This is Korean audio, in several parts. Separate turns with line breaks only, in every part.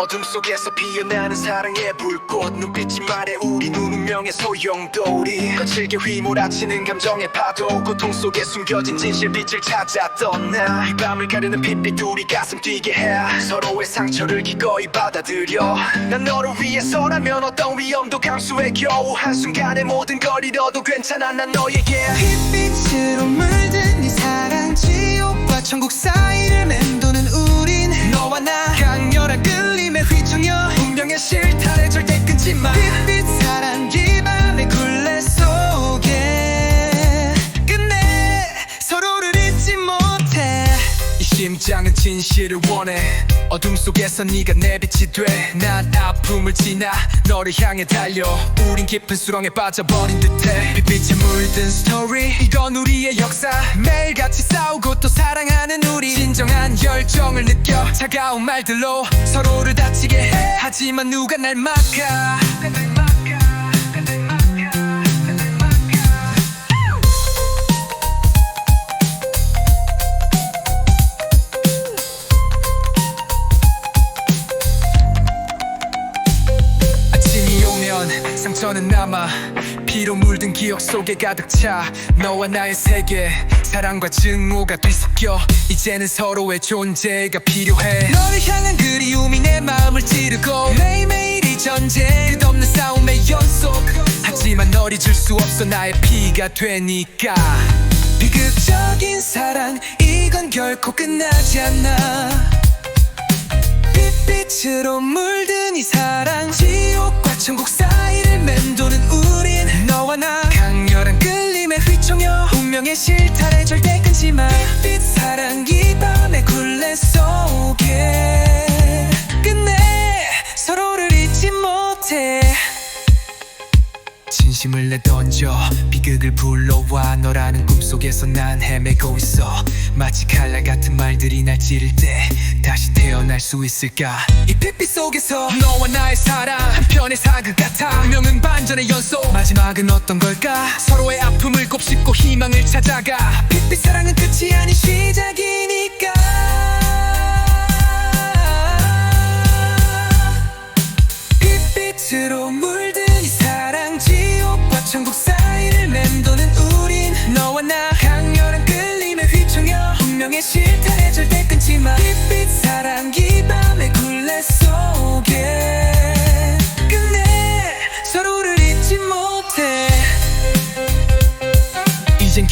어둠 속에서 피어나는 사랑의 불꽃. 눈빛이 말해 우리 눈 운명의 소용돌이. 거칠게 휘몰아치는 감정의 파도. 고통 속에 숨겨진 진실 빛을 찾아 떠나. 이 밤을 가르는 빛빛 우리 가슴 뛰게 해. 서로의 상처를 기꺼이 받아들여. 난 너를 위해서라면 어떤 위험도 감수해. 겨우 한순간에 모든 걸 잃어도 괜찮아. 난 너에게
햇빛으로 물든 이 사랑 지옥과 천국 사이를 맴도는 우린
너와 나 심장은 진실을 원해. 어둠 속에서 네가 내 빛이 돼난 아픔을 지나 너를 향해 달려. 우린 깊은 수렁에 빠져버린 듯해. 빛빛에 물든 스토리 이건 우리의 역사. 매일같이 싸우고 또 사랑하는 우리. 진정한 열정을 느껴 차가운 말들로 서로를 다치게 해. 하지만 누가 날 막아 상처는 남아 피로 물든 기억 속에 가득 차. 너와 나의 세계 사랑과 증오가 뒤섞여. 이제는 서로의 존재가 필요해.
너를 향한 그리움이 내 마음을 찌르고
매일매일이 전쟁 끝없는 싸움의 연속. 하지만 널 잊을 수 없어 나의 피가 되니까.
비극적인 사랑 이건 결코 끝나지 않아. 빛빛으로 물든 이 사랑 지옥과 천국 사이를 맴도는 우린
너와 나.
강렬한 끌림에 휘청여. 운명의 실타래 절대 끊지 마. 빛빛 사랑 이
진심을 내던져. 비극을 불러와 너라는 꿈속에서 난 헤매고 있어. 마치 칼날 같은 말들이 날 찌를 때 다시 태어날 수 있을까? 이 빛빛 속에서 너와 나의 사랑 한편의 사극 같아. 운명은 반전의 연속. 마지막은 어떤 걸까? 서로의 아픔을 곱씹고 희망을 찾아가.
빛빛 사랑은 끝이 아닌 시작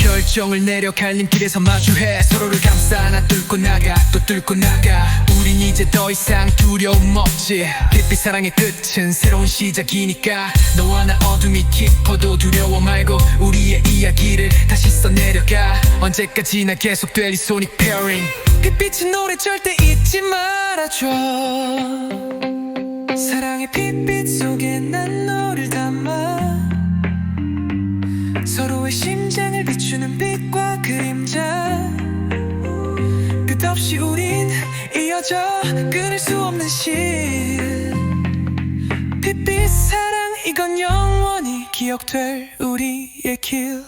결정을 내려 갈림길에서 마주해. 서로를 감싸 하나 뚫고 나가 또 뚫고 나가. 우린 이제 더 이상 두려움 없지. 빛빛 사랑의 끝은 새로운 시작이니까. 너와 나 어둠이 깊어도 두려워 말고 우리의 이야기를 다시 써내려가. 언제까지나 계속될 이 소닉 페어링
빛빛은 노래 절대 잊지 말아줘. 사랑의 빛빛 비추는 빛과 그림자. 끝없이 우린 이어져 끊을 수 없는 실. 빛빛 사랑 이건 영원히 기억될 우리의 길